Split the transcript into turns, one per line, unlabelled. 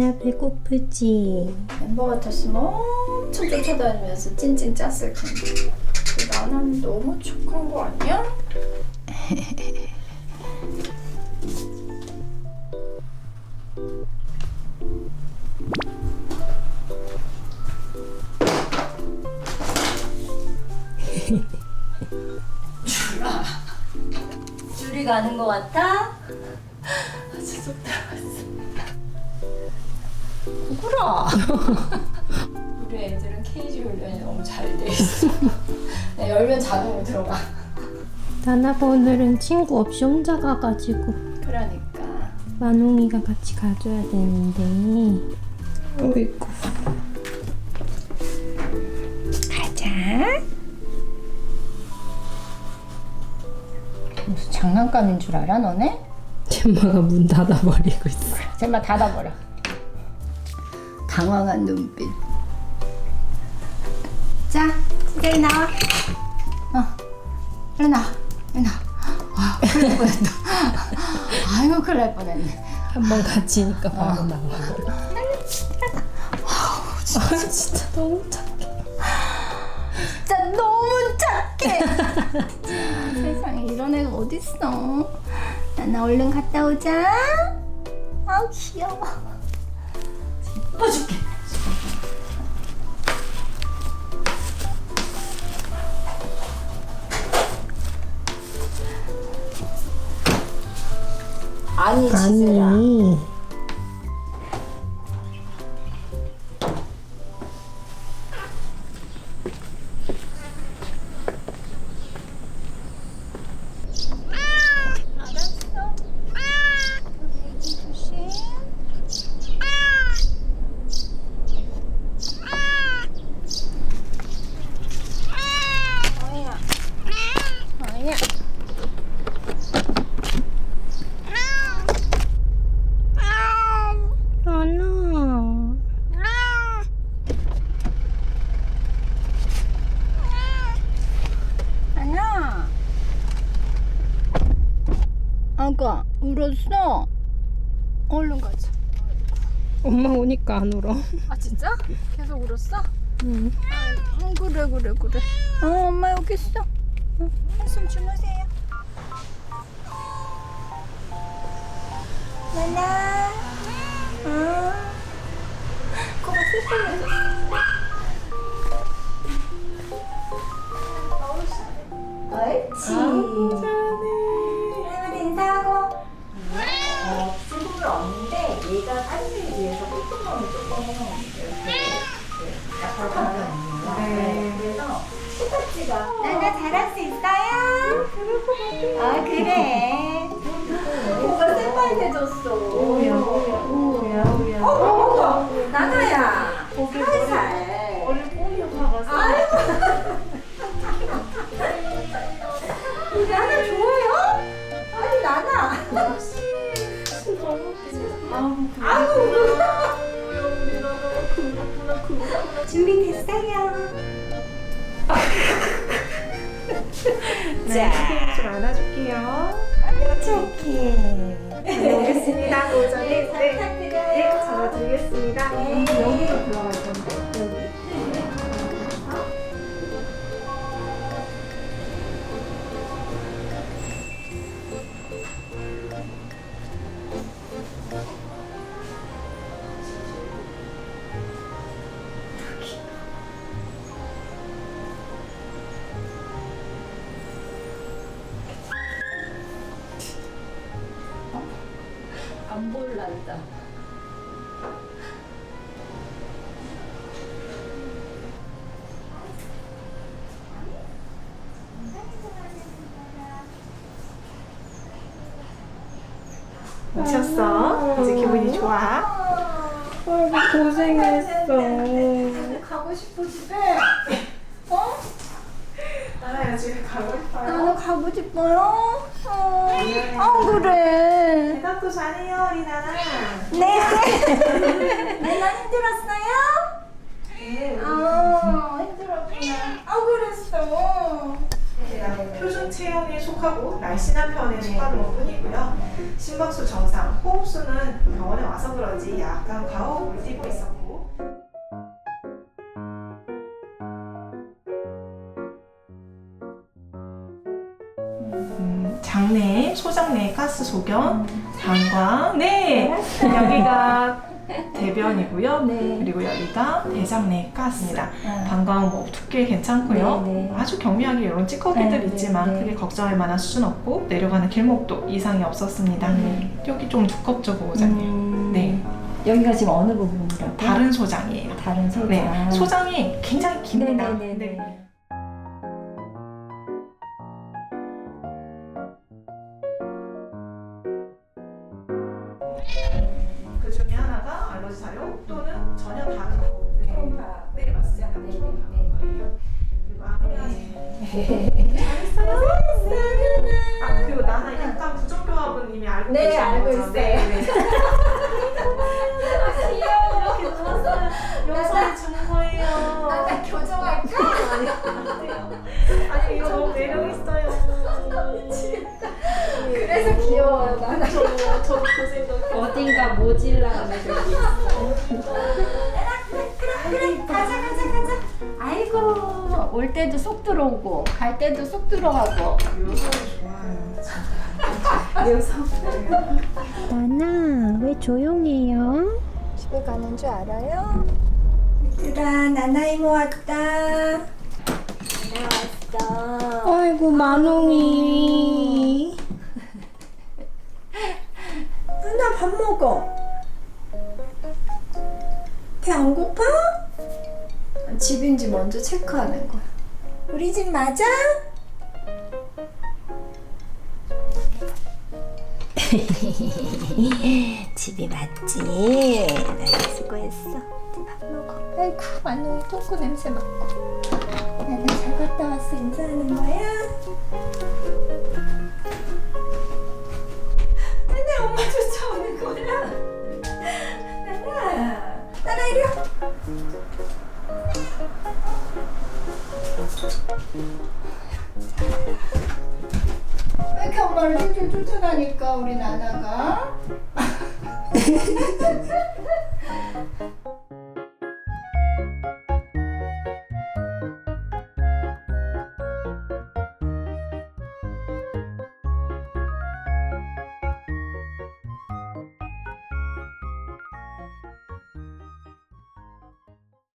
나나 배고프지?
멤버 같았으면 엄청 쫓아다니면서 찡찡 짰을 텐데 나는 너무 착한 거 아니야? 줄아 줄이 가는 거 같아? 아주 쏙 들어 구구라. 우리 애들은 케이지 훈련이 너무 잘 돼 있어. 네, 열면 자동으로 들어가.
나나가 오늘은 친구 없이 혼자 가가지고.
그러니까.
만웅이가 같이 가줘야 되는데. 어이구. 가자.
무슨 장난감인 줄 알아 너네?
엄마가 문 닫아버리고 있어.
제발 닫아버려 당황한 눈빛. 자 이제 나와 어 일로 나와 와 큰일 날 뻔했다. 아이고 큰일 날 뻔했네.
한 번 갇히니까 바로 나와. 아 진짜. 너무 착해.
진짜 너무 착해. 세상에 이런 애가 어딨어? 나나 얼른 갔다 오자. 아우 귀여워 예뻐 줄게. 아니 지슬아
아니
알았어. 우리 애기 조심. 어이야. 어이야.
나나
하나. 아가 울었어. 얼른 가자.
엄마 오니까 안 울어
아 진짜? 계속 울었어?
응.
어, 그래 그래 그래. 어 엄마 여기 있어. 어, 한숨 주무세요. 나나. 어. 그거 슬퍼해줬어. 옳지. 똑같이가 나나 잘할 수 있어요? 아 그래. 뭐가 새빨개 졌어. 오야 오야 오야 오야. 어, 어, 어, 나나야. 살살. 얼른 뽀미어 가봤어. 아이고. 우리 나나 좋아요? 아니 나나. 준비됐어요. 자,
좀 안아줄게요.
착해.
오겠습니다. 오전에
네, 잘
네,
부탁드려요.
네, 잡아드리겠습니다.
네.
여기로 들어갈 건데
안 볼란다.
오셨어? 이제 기분이 좋아?
아이고 고생했어
가고 싶어 집에. 어?
나나야 집에 가고 싶어요.
나는 가고 싶어요. 어, 아 그래.
대답도 잘해요, 우리 나나.
네. 내가 힘들었어요?
네,
아 힘들었구나. 아 그랬어.
나나 표정 체형에 속하고 날씬한 편에 속하는 것 뿐이고요. 심박수 정상, 호흡수는 병원에 와서 그런지 약간 과호흡을 띠고 있었고 장내, 소장 내 가스 소견, 방광, 네 여기가 대변이고요.
네.
그리고 여기가 대장 내 가스입니다.
아.
방광 뭐 두께 괜찮고요.
네, 네.
아주 경미하게 이런 찌꺼기들
네, 네,
있지만
네.
크게 걱정할 만한 수준 없고 내려가는 길목도 이상이 없었습니다.
네.
여기 좀 두껍죠, 보호자님.
음,
네,
여기가 지금 어느 부분이라고?
다른 소장이에요.
다른 소장.
네, 소장이 굉장히 깁니다.
네 네 네 네. Okay. 올 때도 쏙 들어오고, 갈 때도 쏙 들어가고.
요소이 좋아요.
요성.
나나 왜 조용해요?
집에 가는 줄 알아요? 얘들아, 나나 이모 왔다. 나나 왔어.
아이고 만홍이.
나나 밥 먹어. 배 안 고파? 집인지 먼저 체크하는 거야. 우리 집 맞아? 집이 맞지? 나 수고했어. 이제 밥 먹어. 아이고, 만웅이 똥꼬 냄새 맡고. 나나 잘 갔다 왔어. 인사하는 거야? 나나 엄마 쫓아오는 거야? 나나, 나나 이리 와. 왜 이렇게 엄마를 줄줄 쫓아다니까 우리 나나가?